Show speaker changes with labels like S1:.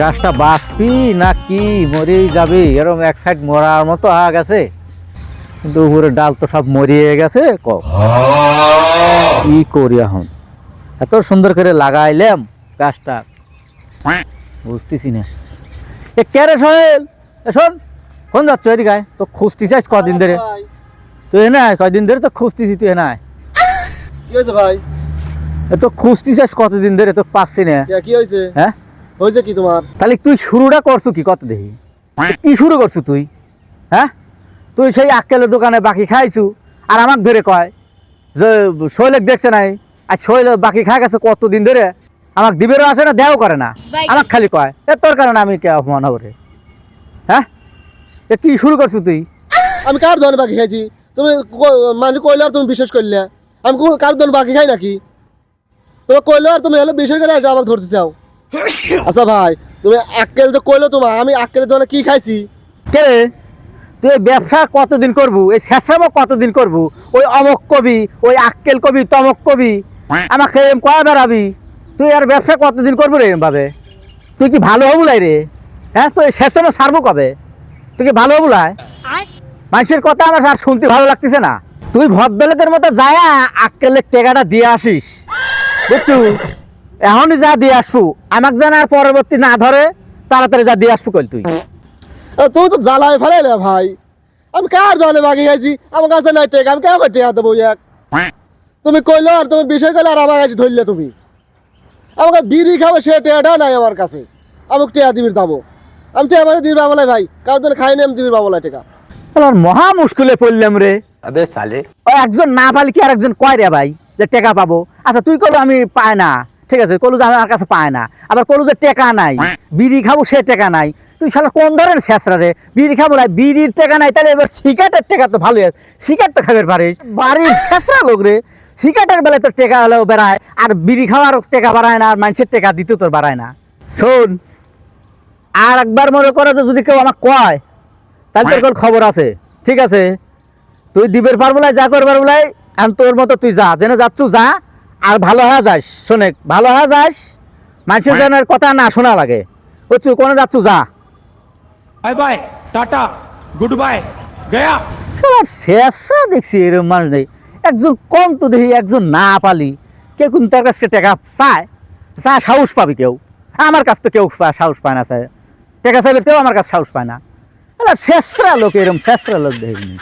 S1: গাছটা বাঁচবি না কি মরেই যাবি? এরকম এক সাইড মরার মতো হয়ে গেছে কিন্তু উপরে ডাল তো সব মরিয়ে গেছে ক? কি করি এখন? এত সুন্দর করে লাগাইলাম গাছটা। বুঝতেছি না। এ কে রে সোহেল? এ শোন ফোন যাচ্ছ এদিকে তো খুঁজতে চাইছ কদিন ধরে। তুই এনে কদিন ধরে তো খুঁজতেছি তুই এনে।
S2: কি হয়েছে ভাই?
S1: এ তো খুঁজতে চাইছ কতদিন ধরে তো পাচ্ছি না।
S2: কি হয়েছে?
S1: হ্যাঁ?
S2: হয়েছে কি তোমার?
S1: তাহলে তুই শুরুটা করছ কি কত দেখি? কি শুরু করছ তুই? হ্যাঁ? তুই সেই আক্কেলের দোকানে বাকি খাইছু আর আমাক ধরে কয় যে শৈলেক দেখছে নাই আর শৈল বাকি খাই গেছে কতদিন ধরে? আমাক দিবেরও আসে না দেও করে না। আমাক খালি কয় এ তোর কারণে আমি কে অপমান হব রে? হ্যাঁ? এ কি শুরু করছ তুই?
S2: আমি কার দোকানে বাকি খাইছি? তুমি মানে কইলে আর তুমি বিশ্বাস করলে? আমি কার দোকানে বাকি খাই নাকি? তুমি কইলে আর তুমি হলে বিশ্বাস করে এসে আমাকে ধরতে চাও। আচ্ছা ভাই তুমি আক্কেল তো কইলো তোমার আমি আক্কেলের দোকানে কি খাইছি?
S1: কে রে? তুই এই ব্যবসা কতদিন করবু? এই শেষরামও কতদিন করবু? ওই অমক কবি ওই আক্কেল কবি তমক কবি আমাকে এরম কয়া বেড়াবি? তুই আর ব্যবসা কতদিন করব রে এরম ভাবে তুই কি ভালো হবু লাই রে? হ্যাঁ তুই শেষরামও সারবো কবে? তুই কি ভালো হবু লাই? মানুষের কথা আমার আর শুনতে ভালো লাগতেছে না। তুই ভদ্রলোকের মতো যায় আক্কেলের টেকাটা দিয়ে আসিস। বুঝছু? এখন যা দিয়ে আসব আমাকে জানার পরবর্তী না ধরে তাড়াতাড়ি যা দিয়ে আসব কল তুই।
S2: তুমি তো জ্বালায় ফেলাইলে ভাই। আমি কার জলে বাগিয়ে গেছি আমার কাছে নাই টেক আমি কেমন টেকা দেবো এক। তুমি কইলো আর তুমি বিষয় কইলে আর আমার কাছে ধরলে তুমি। আমাকে বিড়ি খাবে সে টেয়াটা নাই আমার কাছে। আমি টেয়া দিবির যাব আমি টেয়া এবারে দিবির বাবলাই ভাই। কারও দলে খাই নি আমি দিবির বাবলাই টেকা।
S1: আমার মহা মুশকিলে পড়লাম রে।
S3: আবে
S1: সালে। একজন না পালি কি আর একজন কয় রে ভাই যে টেকা পাবো? আচ্ছা তুই কলো আমি পায় না। ঠিক আছে, কলু যে আমার কাছে পায় না। আবার কলু যে টেকা নাই, বিড়ি খাব সে টেকা নাই। তুই শালা কোন ধরনের শেষরা রে? বিড়ি খাব না, বিড়ির টেকা নাই, তাহলে এবার সিগারেটের টেকা তো ভালোই আছে। সিগারেট তো খাবার পারিস। বাড়ির শেষরা লোক রে। সিগারেটের বেলায় তোর টেকা হলেও বেড়ায়, আর বিড়ি খাওয়ার টেকা বাড়ায় না, আর মানুষের টেকা দিতে তোর বাড়ায় না। শোন, আর একবার মনে করে যে যদি কেউ আমাকে কয়, তাহলে তোর কোন খবর আছে। ঠিক আছে? তুই দিবের পারবলাই যা করবার বলাই, এখন তোর মতো তুই যা জেনে যাচ্ছ, যা। আর ভালো হা যাস শোনে ভালো হা যাস মানুষের হ্যাঁ। যেন কথা না শোনা লাগে। বুঝছু কোনো যাচ্ছু? যা।
S4: Bye bye tata good bye
S1: Gaya. শেষা দেখছি এরকম মানুষ নেই। একজন কম তো দেখি একজন না পালি। কে কোন তার কাছে টাকা চায় চা সাহস পাবি কেউ। আমার কাছ তো কেউ সাহস পায় না চায়। টাকা চাইবে কেউ আমার কাছে সাহস পায় না। শেষরা লোক এরম ফেসরা লোক দেখিনি